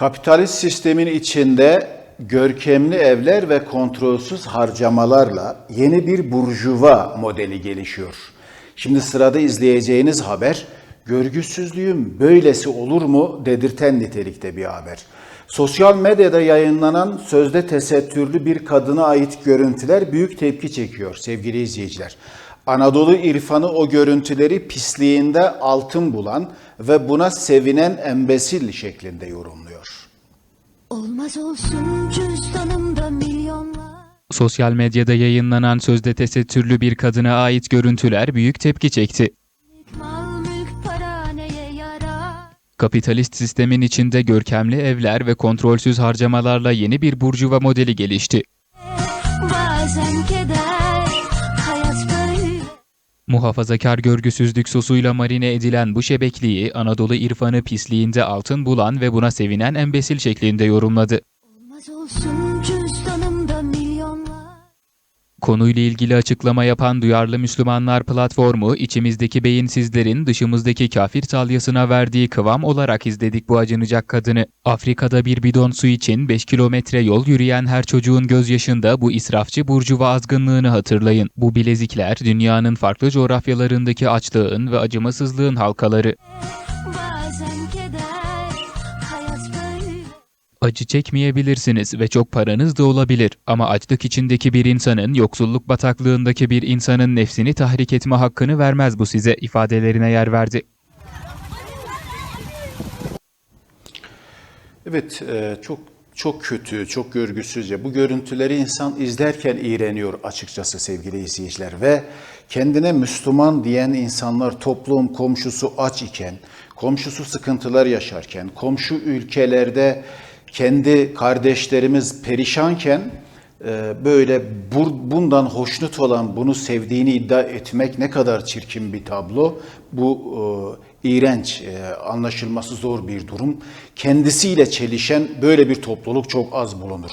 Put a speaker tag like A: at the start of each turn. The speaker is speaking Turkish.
A: Kapitalist sistemin içinde görkemli evler ve kontrolsüz harcamalarla yeni bir burjuva modeli gelişiyor. Şimdi sırada izleyeceğiniz haber görgüsüzlüğün böylesi olur mu dedirten nitelikte bir haber. Sosyal medyada yayınlanan sözde tesettürlü bir kadına ait görüntüler büyük tepki çekiyor sevgili izleyiciler. Anadolu irfanı o görüntüleri pisliğinde altın bulan ve buna sevinen embesil şeklinde yorumluyor.
B: Olmaz olsun cüzdanımda milyonlar
C: Sosyal medyada yayınlanan sözde tesettürlü bir kadına ait görüntüler büyük tepki çekti.
B: Mal mülk para neye yarar
C: Kapitalist sistemin içinde görkemli evler ve kontrolsüz harcamalarla yeni bir burjuva modeli gelişti.
B: Bazen keder
C: Muhafazakar görgüsüzlük sosuyla marine edilen bu şebekliği Anadolu irfanı pisliğinde altın bulan ve buna sevinen embesil şeklinde yorumladı.
B: Olmaz olsun
C: Konuyla ilgili açıklama yapan Duyarlı Müslümanlar platformu, içimizdeki beyinsizlerin dışımızdaki kafir talyasına verdiği kıvam olarak izledik bu acınacak kadını. Afrika'da bir bidon su için 5 kilometre yol yürüyen her çocuğun gözyaşında bu israfçı burjuva azgınlığını hatırlayın. Bu bilezikler dünyanın farklı coğrafyalarındaki açlığın ve acımasızlığın halkaları. Acı çekmeyebilirsiniz ve çok paranız da olabilir ama açlık içindeki bir insanın, yoksulluk bataklığındaki bir insanın nefsini tahrik etme hakkını vermez bu size ifadelerine yer verdi.
A: Evet, e, çok çok kötü, çok görgüsüzce. Bu görüntüleri insan izlerken iğreniyor açıkçası sevgili izleyiciler ve kendine Müslüman diyen insanlar toplum komşusu aç iken, komşusu sıkıntılar yaşarken, komşu ülkelerde kendi kardeşlerimiz perişanken e, böyle bundan hoşnut olan, bunu sevdiğini iddia etmek ne kadar çirkin bir tablo. Bu e, iğrenç, e, anlaşılması zor bir durum. Kendisiyle çelişen böyle bir topluluk çok az bulunur.